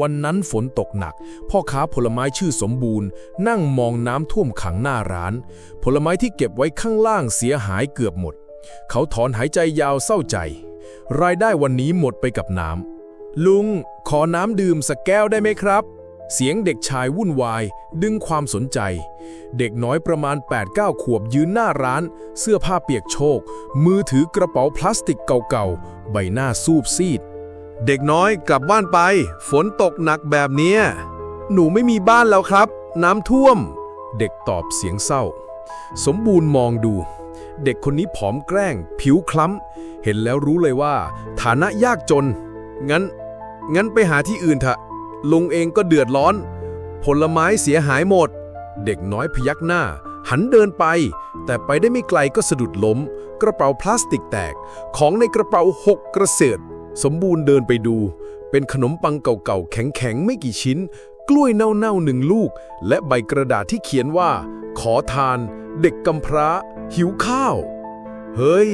วันนั้นฝนตกหนัก พ่อค้าผลไม้ชื่อสมบูรณ์ นั่งมองน้ำท่วมขังหน้าร้าน ผลไม้ที่เก็บไว้ข้างล่างเสียหายเกือบหมด เขาถอนหายใจยาวเศร้าใจ รายได้วันนี้หมดไปกับน้ำลุง ขอน้ำดื่มสักแก้วได้ไหมครับ เสียงเด็กชายวุ่นวาย ดึงความสนใจ เด็กน้อยประมาณ 8-9 ขวบยืนหน้าร้าน เสื้อผ้าเปียกโชก มือถือกระเป๋าพลาสติกเก่าๆ ใบหน้าซูบซีด เด็กน้อยกลับบ้านไป ฝนตกหนักแบบเนี้ย หนูไม่มีบ้านแล้วครับ น้ำท่วม เด็กตอบเสียงเศร้า สมบูรณ์มองดู เด็กคนนี้ผอมแกล้ง ผิวคล้ำ เห็นแล้วรู้เลยว่า ฐานะยากจน งั้น งั้นไปหาที่อื่นเถอะ ลุงเองก็เดือดร้อน ผลไม้เสียหายหมด เด็กน้อยพยักหน้า หันเดินไป แต่ไปได้ไม่ไกลก็สะดุดล้ม กระเป๋าพลาสติกแตก ของในกระเป๋าหกกระเสด สมบูรณ์เดินไปดู เป็นขนมปังเก่าๆ แข็งๆ ไม่กี่ชิ้น กล้วยเน่าๆหนึ่งลูก และใบกระดาษที่เขียนว่า ขอทาน เด็กกำพร้า หิวข้าว เฮ้ย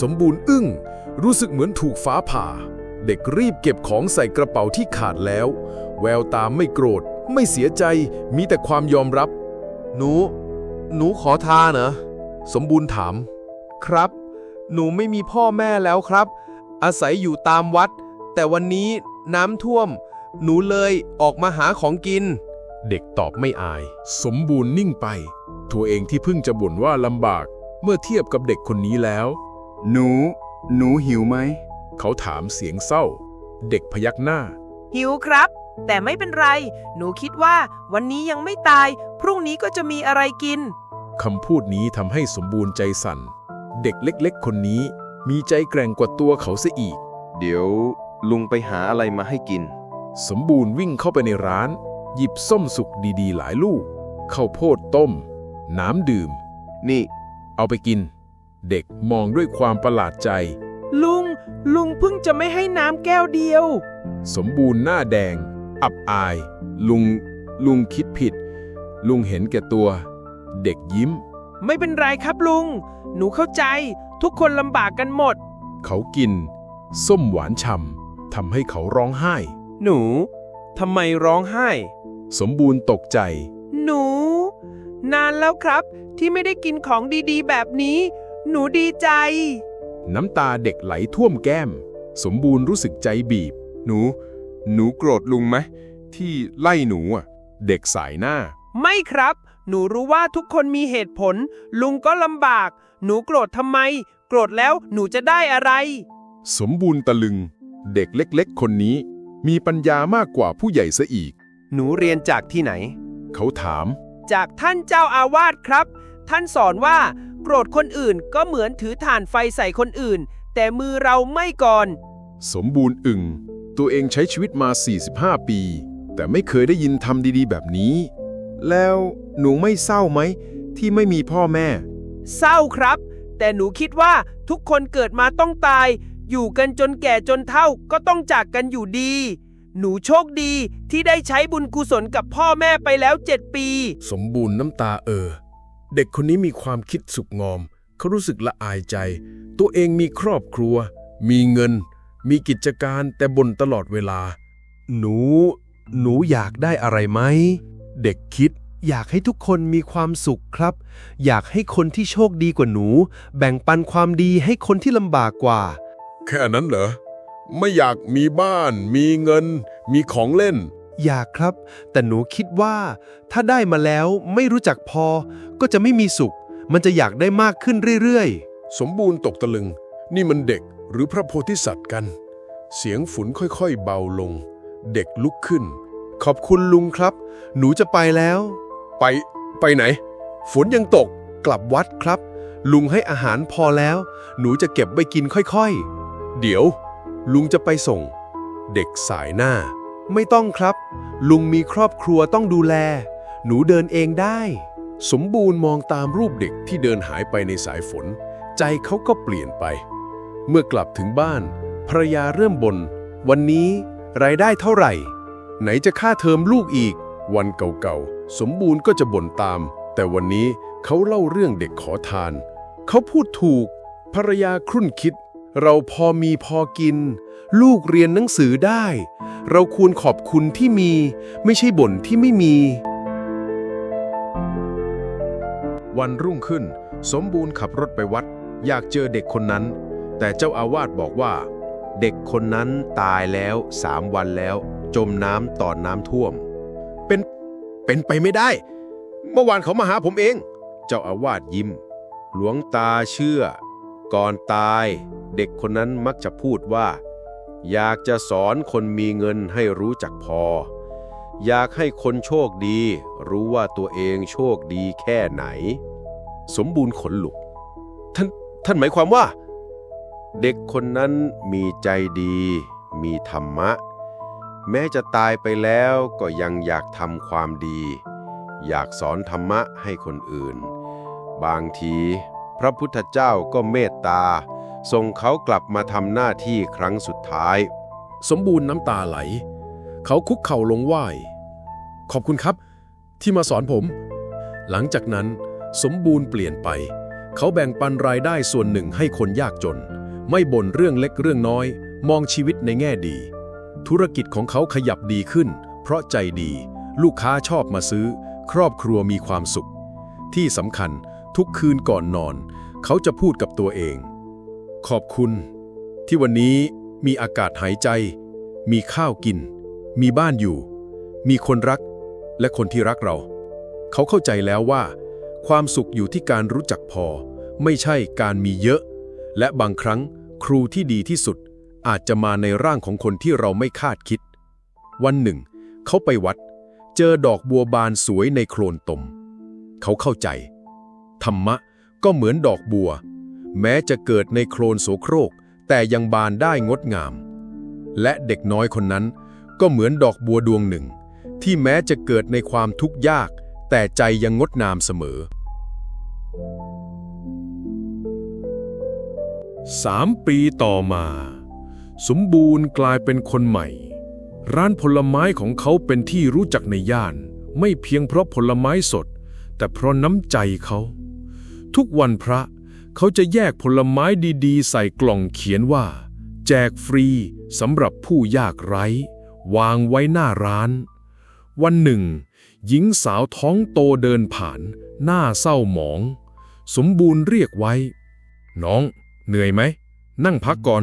สมบูรณ์อึ้ง รู้สึกเหมือนถูกฟ้าผ่า เด็กรีบเก็บของใส่กระเป๋าที่ขาดแล้ว แววตาไม่โกรธ ไม่เสียใจ มีแต่ความยอมรับ หนู หนูขอทานเหรอ สมบูรณ์ถาม ครับ หนูไม่มีพ่อแม่แล้วครับ อาศัยอยู่ตามวัด แต่วันนี้น้ำท่วม หนูเลยออกมาหาของกิน เด็กตอบไม่อาย สมบูรณ์นิ่งไป ตัวเองที่เพิ่งจะบ่นว่าลำบาก เมื่อเทียบกับเด็กคนนี้แล้ว หนู หนูหิวไหม เขาถามเสียงเศร้า เด็กพยักหน้า หิวครับ แต่ไม่เป็นไร หนูคิดว่าวันนี้ยังไม่ตาย พรุ่งนี้ก็จะมีอะไรกิน คำพูดนี้ทำให้สมบูรณ์ใจสั่น เด็กเล็ก ๆ คนนี้ มีใจแกร่งกว่าตัวเขาเสียอีก เดี๋ยวลุงไปหาอะไรมาให้กิน สมบูรณ์วิ่งเข้าไปในร้าน หยิบส้มสุกดีๆ หลายลูกข้าวโพดต้ม น้ำดื่ม นี่ เอาไปกิน เด็กมองด้วยความประหลาดใจ ลุง ลุงเพิ่งจะไม่ให้น้ำแก้วเดียว สมบูรณ์หน้าแดง อับอาย ลุง ลุงคิดผิด ลุงเห็นแก่ตัว เด็กยิ้ม ไม่เป็นไรครับลุง หนูเข้าใจ ทุกคนลำบากกันหมด เขากิน ส้มหวานฉ่ำทำให้เขาร้องไห้ หนูทำไมร้องไห้ สมบูรณ์ตกใจ หนู นานแล้วครับ ที่ไม่ได้กินของดีๆ แบบนี้ หนูดีใจ น้ำตาเด็กไหลท่วมแก้ม สมบูรณ์รู้สึกใจบีบ หนู หนูโกรธลุงไหมที่ไล่หนูอะ เด็กสายหน้า ไม่ครับ หนูรู้ว่าทุกคนมีเหตุผล ลุงก็ลำบาก หนูโกรธทำไม โกรธแล้วหนูจะได้อะไร สมบูรณ์ตะลึง เด็กเล็กๆ คนนี้ มีปัญญามากกว่าผู้ใหญ่ซะอีก หนูเรียนจากที่ไหน เขาถาม จากท่านเจ้าอาวาสครับ ท่านสอนว่า โกรธคนอื่นก็เหมือนถือถ่านไฟใส่คนอื่น แต่มือเราไม่ก่อน สมบูรณ์อึงตัวเองใช้ชีวิตมา 45 ปี แต่ไม่เคยได้ยินทำดีๆ แบบนี้ แล้วหนูไม่เศร้าไหม ที่ไม่มีพ่อแม่ เศร้าครับ แต่หนูคิดว่าทุกคนเกิดมาต้องตาย อยู่กันจนแก่จนเฒ่าก็ต้องจากกันอยู่ดี หนูโชคดีที่ได้ใช้บุญกุศลกับพ่อแม่ไปแล้วเจ็ดปี สมบูรณ์น้ำตาเออ เด็กคนนี้มีความคิดสุกงอม เขารู้สึกละอายใจ ตัวเองมีครอบครัว มีเงิน มีกิจการแต่บ่นตลอดเวลา หนู หนูอยากได้อะไรไหม เด็กคิด อยากให้ทุกคนมีความสุขครับ อยากให้คนที่โชคดีกว่าหนู แบ่งปันความดีให้คนที่ลำบากกว่า แค่นั้นเหรอ ไม่อยากมีบ้าน มีเงิน มีของเล่น อยากครับ แต่หนูคิดว่า ถ้าได้มาแล้วไม่รู้จักพอ ก็จะไม่มีสุข มันจะอยากได้มากขึ้นเรื่อยสมบูรณ์ตกตะลึง นี่มันเด็กหรือพระโพธิสัตว์กัน เสียงฝนค่อยๆเบาลง เด็กลุกขึ้น ๆ ขอบคุณลุงครับ หนูจะไปแล้ว ไปไปไหน ฝนยังตก กลับวัดครับ ลุงให้อาหารพอแล้ว หนูจะเก็บไว้กินค่อยๆ เดี๋ยว ลุงจะไปส่ง เด็กสายหน้า ไม่ต้องครับ ลุงมีครอบครัวต้องดูแล หนูเดินเองได้ สมบูรณ์มองตามรูปเด็กที่เดินหายไปในสายฝน ใจเขาก็เปลี่ยนไป เมื่อกลับถึงบ้านภรรยาเริ่มบน่นวันนี้รายได้เท่าไหร่ ไหนจะค่าเทอมลูกอีก วันเก่าๆ สมบูรณ์ก็จะบ่นตาม แต่วันนี้เขาเล่าเรื่องเด็กขอทาน เขาพูดถูก ภรรยาครุ่นคิด เราพอมีพอกิน ลูกเรียนหนังสือได้ เราควรขอบคุณที่มี ไม่ใช่บ่นที่ไม่มี วันรุ่งขึ้น สมบูรณ์ขับรถไปวัด อยากเจอเด็กคนนั้น แต่เจ้าอาวาสบอกว่า เด็กคนนั้นตายแล้วสามวันแล้ว จมน้ำตอนน้ำท่วม เป็น เป็นไปไม่ได้ เมื่อวานเขามาหาผมเอง เจ้าอาวาสยิ้ม หลวงตาเชื่อ ก่อนตาย เด็กคนนั้นมักจะพูดว่า อยากจะสอนคนมีเงินให้รู้จักพอ อยากให้คนโชคดี รู้ว่าตัวเองโชคดีแค่ไหน สมบูรณ์ขนลุก ท่านท่านหมายความว่า เด็กคนนั้นมีใจดี มีธรรมะ แม้จะตายไปแล้วก็ยังอยากทำความดี อยากสอนธรรมะให้คนอื่น บางที พระพุทธเจ้าก็เมตตาส่งเขากลับมาทำหน้าที่ครั้งสุดท้าย สมบูรณ์น้ำตาไหล เขาคุกเข่าลงไหว้ ขอบคุณครับ ที่มาสอนผม หลังจากนั้น สมบูรณ์เปลี่ยนไป เขาแบ่งปันรายได้ส่วนหนึ่งให้คนยากจน ไม่บ่นเรื่องเล็กเรื่องน้อย มองชีวิตในแง่ดี ธุรกิจของเขาขยับดีขึ้น เพราะใจดี ลูกค้าชอบมาซื้อ ครอบครัวมีความสุข ที่สำคัญทุกคืนก่อนนอน เขาจะพูดกับตัวเอง ขอบคุณ ที่วันนี้มีอากาศหายใจ มีข้าวกิน มีบ้านอยู่ มีคนรัก และคนที่รักเรา เขาเข้าใจแล้วว่า ความสุขอยู่ที่การรู้จักพอ ไม่ใช่การมีเยอะ และบางครั้งครูที่ดีที่สุด อาจจะมาในร่างของคนที่เราไม่คาดคิด วันหนึ่ง เขาไปวัด เจอดอกบัวบานสวยในโคลนตม เขาเข้าใจ ธรรมะก็เหมือนดอกบัว แม้จะเกิดในโคลนโสโครก แต่ยังบานได้งดงาม และเด็กน้อยคนนั้น ก็เหมือนดอกบัวดวงหนึ่ง ที่แม้จะเกิดในความทุกข์ยาก แต่ใจยังงดงามเสมอสามปีต่อมา สมบูรณ์กลายเป็นคนใหม่ ร้านผลไม้ของเขาเป็นที่รู้จักในย่าน ไม่เพียงเพราะผลไม้สด แต่เพราะน้ำใจเขา ทุกวันพระเขาจะแยกผลไม้ดีๆ ใส่กล่องเขียนว่า แจกฟรีสำหรับผู้ยากไร้ วางไว้หน้าร้าน วันหนึ่ง หญิงสาวท้องโตเดินผ่าน หน้าเศร้าหมอง สมบูรณ์เรียกไว้ น้อง เหนื่อยไหม นั่งพักก่อน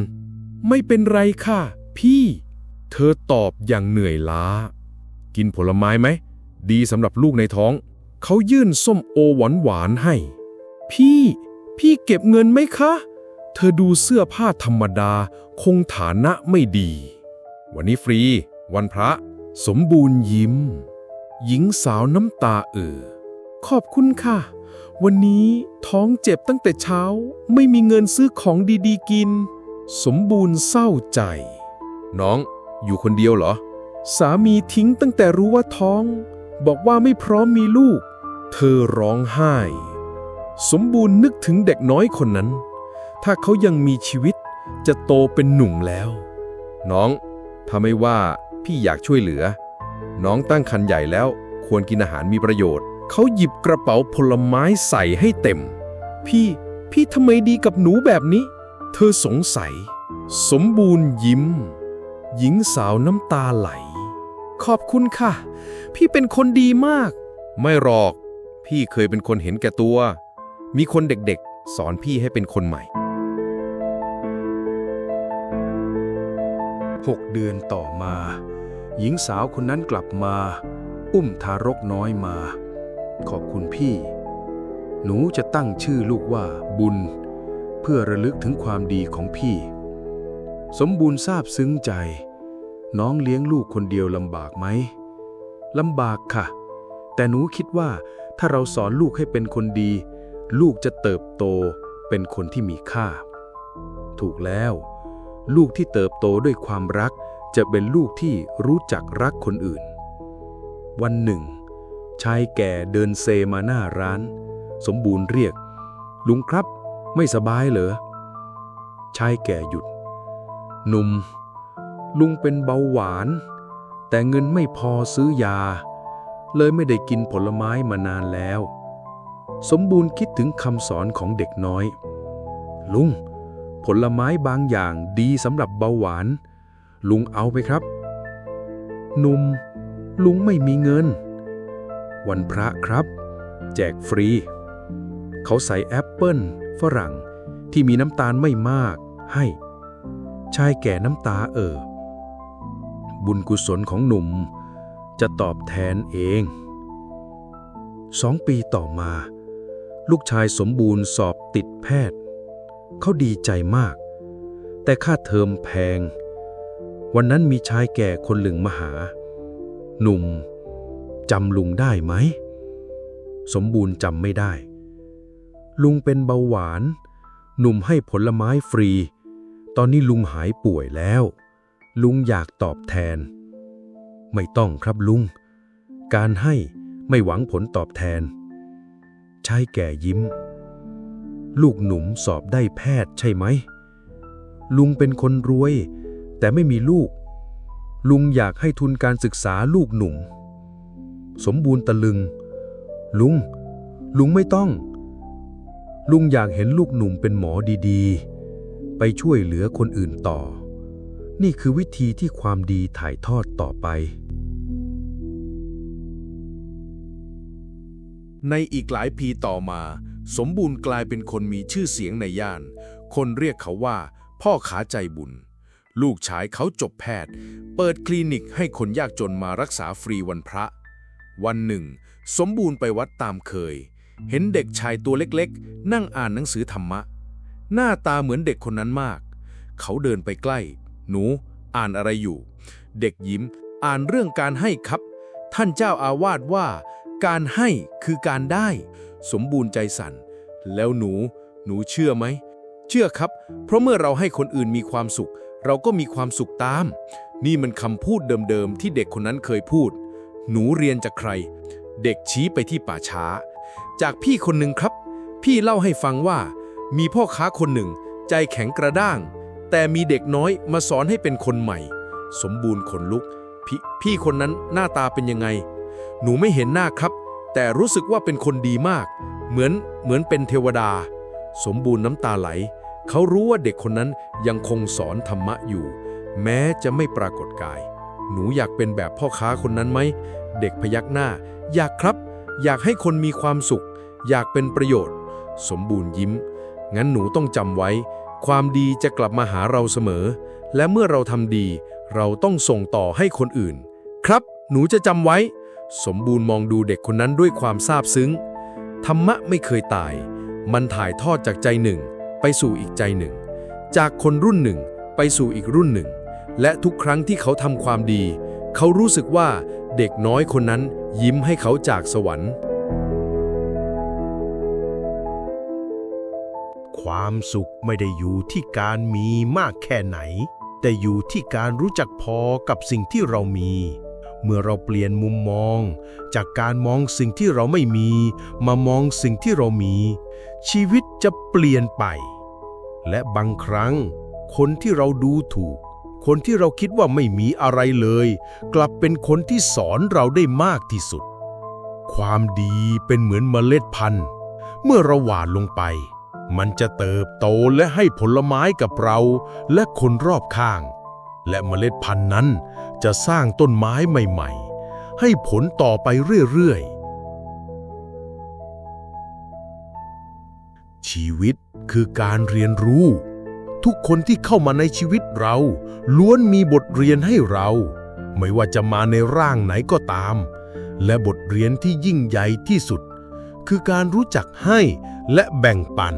ไม่เป็นไรค่ะ พี่ เธอตอบอย่างเหนื่อยล้า กินผลไม้ไหม ดีสำหรับลูกในท้อง เขายื่นส้มโอหวานหวานให้ พี่ พี่เก็บเงินไหมคะ เธอดูเสื้อผ้าธรรมดา คงฐานะไม่ดี วันนี้ฟรี วันพระ สมบูรณ์ยิ้ม หญิงสาวน้ำตาเอ่อขอบคุณค่ะ วันนี้ท้องเจ็บตั้งแต่เช้า ไม่มีเงินซื้อของดีๆกิน สมบูรณ์เศร้าใจ น้องอยู่คนเดียวเหรอ สามีทิ้งตั้งแต่รู้ว่าท้อง บอกว่าไม่พร้อมมีลูก เธอร้องไห้ สมบูรณ์นึกถึงเด็กน้อยคนนั้น ถ้าเขายังมีชีวิตจะโตเป็นหนุ่มแล้ว น้องถ้าไม่ว่าพี่อยากช่วยเหลือ น้องตั้งคันใหญ่แล้วควรกินอาหารมีประโยชน์ เขาหยิบกระเป๋าผลไม้ใส่ให้เต็ม พี่ พี่ทำไมดีกับหนูแบบนี้ เธอสงสัย สมบูรณ์ยิ้ม หญิงสาวน้ำตาไหล ขอบคุณค่ะ พี่เป็นคนดีมาก ไม่หรอก พี่เคยเป็นคนเห็นแก่ตัว มีคนเด็กๆ สอนพี่ให้เป็นคนใหม่หกเดือนต่อมา หญิงสาวคนนั้นกลับมา อุ้มทารกน้อยมา ขอบคุณพี่ หนูจะตั้งชื่อลูกว่าบุญ เพื่อระลึกถึงความดีของพี่ สมบูรณ์ทราบซึ้งใจ น้องเลี้ยงลูกคนเดียวลำบากไหมลำบากค่ะ แต่หนูคิดว่าถ้าเราสอนลูกให้เป็นคนดี ลูกจะเติบโตเป็นคนที่มีค่า ถูกแล้ว ลูกที่เติบโตด้วยความรักจะเป็นลูกที่รู้จักรักคนอื่น วันหนึ่ง ชายแก่เดินเซมาหน้าร้าน สมบูรณ์เรียก ลุงครับ ไม่สบายเหรอ ชายแก่หยุด หนุ่ม ลุงเป็นเบาหวาน แต่เงินไม่พอซื้อยา เลยไม่ได้กินผลไม้มานานแล้ว สมบูรณ์คิดถึงคำสอนของเด็กน้อย ลุง ผลไม้บางอย่างดีสำหรับเบาหวาน ลุงเอาไปครับ หนุ่ม ลุงไม่มีเงิน วันพระครับ แจกฟรี เขาใส่แอปเปิ้ลฝรั่ง ที่มีน้ำตาลไม่มากให้ ชายแก่น้ำตาเอ่อบุญกุศลของหนุ่มจะตอบแทนเอง สองปีต่อมา ลูกชายสมบูรณ์สอบติดแพทย์ เขาดีใจมาก แต่ค่าเทอมแพง วันนั้นมีชายแก่คนหนึ่งมาหา หนุ่มจำลุงได้ไหม สมบูรณ์จำไม่ได้ ลุงเป็นเบาหวาน หนุ่มให้ผลไม้ฟรี ตอนนี้ลุงหายป่วยแล้ว ลุงอยากตอบแทน ไม่ต้องครับลุง การให้ไม่หวังผลตอบแทน ชายแก่ยิ้ม ลูกหนุ่มสอบได้แพทย์ใช่ไหม ลุงเป็นคนรวย แต่ไม่มีลูก ลุงอยากให้ทุนการศึกษาลูกหนุ่ม สมบูรณ์ตะลึง ลุง ลุงไม่ต้อง ลุงอยากเห็นลูกหนุ่มเป็นหมอดีๆ ไปช่วยเหลือคนอื่นต่อ นี่คือวิธีที่ความดีถ่ายทอดต่อไป ในอีกหลายปีต่อมา สมบูรณ์กลายเป็นคนมีชื่อเสียงในย่าน คนเรียกเขาว่า พ่อขาใจบุญ ลูกชายเขาจบแพทย์ เปิดคลินิกให้คนยากจนมารักษาฟรีวันพระ วันหนึ่ง สมบูรณ์ไปวัดตามเคย เห็นเด็กชายตัวเล็กๆ นั่งอ่านหนังสือธรรมะ หน้าตาเหมือนเด็กคนนั้นมาก เขาเดินไปใกล้ หนู อ่านอะไรอยู่ เด็กยิ้ม อ่านเรื่องการให้ครับ ท่านเจ้าอาวาสว่า การให้คือการได้ สมบูรณ์ใจสั่น แล้วหนู หนูเชื่อไหม เชื่อครับ เพราะเมื่อเราให้คนอื่นมีความสุข เราก็มีความสุขตาม นี่มันคำพูดเดิมๆ ที่เด็กคนนั้นเคยพูด หนูเรียนจากใคร เด็กชี้ไปที่ป่าช้า จากพี่คนหนึ่งครับ พี่เล่าให้ฟังว่า มีพ่อค้าคนหนึ่ง ใจแข็งกระด้าง แต่มีเด็กน้อยมาสอนให้เป็นคนใหม่ สมบูรณ์ขนลุกพพี่คนนั้นหน้าตาเป็นยังไง หนูไม่เห็นหน้าครับ แต่รู้สึกว่าเป็นคนดีมาก เหมือนเหมือนเป็นเทวดา สมบูรณ์น้ำตาไหล เขารู้ว่าเด็กคนนั้นยังคงสอนธรรมะอยู่ แม้จะไม่ปรากฏกาย หนูอยากเป็นแบบพ่อค้าคนนั้นไหม เด็กพยักหน้า อยากครับ อยากให้คนมีความสุข อยากเป็นประโยชน์ สมบูรณ์ยิ้ม งั้นหนูต้องจำไว้ ความดีจะกลับมาหาเราเสมอ และเมื่อเราทำดี เราต้องส่งต่อให้คนอื่น ครับ หนูจะจำไว้ สมบูรณ์มองดูเด็กคนนั้นด้วยความซาบซึ้ง ธรรมะไม่เคยตาย มันถ่ายทอดจากใจหนึ่ง ไปสู่อีกใจหนึ่ง จากคนรุ่นหนึ่ง ไปสู่อีกรุ่นหนึ่ง และทุกครั้งที่เขาทำความดี เขารู้สึกว่า เด็กน้อยคนนั้นยิ้มให้เขาจากสวรรค์ ความสุขไม่ได้อยู่ที่การมีมากแค่ไหน แต่อยู่ที่การรู้จักพอกับสิ่งที่เรามี เมื่อเราเปลี่ยนมุมมอง จากการมองสิ่งที่เราไม่มี มามองสิ่งที่เรามี ชีวิตจะเปลี่ยนไป และบางครั้ง คนที่เราดูถูก คนที่เราคิดว่าไม่มีอะไรเลย กลับเป็นคนที่สอนเราได้มากที่สุด ความดีเป็นเหมือนเมล็ดพันธุ์ เมื่อเราหว่านลงไป มันจะเติบโตและให้ผลไม้กับเราและคนรอบข้าง และเมล็ดพันธุ์นั้นจะสร้างต้นไม้ใหม่ ๆ ให้ผลต่อไปเรื่อยๆชีวิตคือการเรียนรู้ ทุกคนที่เข้ามาในชีวิตเรา ล้วนมีบทเรียนให้เรา ไม่ว่าจะมาในร่างไหนก็ตาม และบทเรียนที่ยิ่งใหญ่ที่สุด คือการรู้จักให้และแบ่งปัน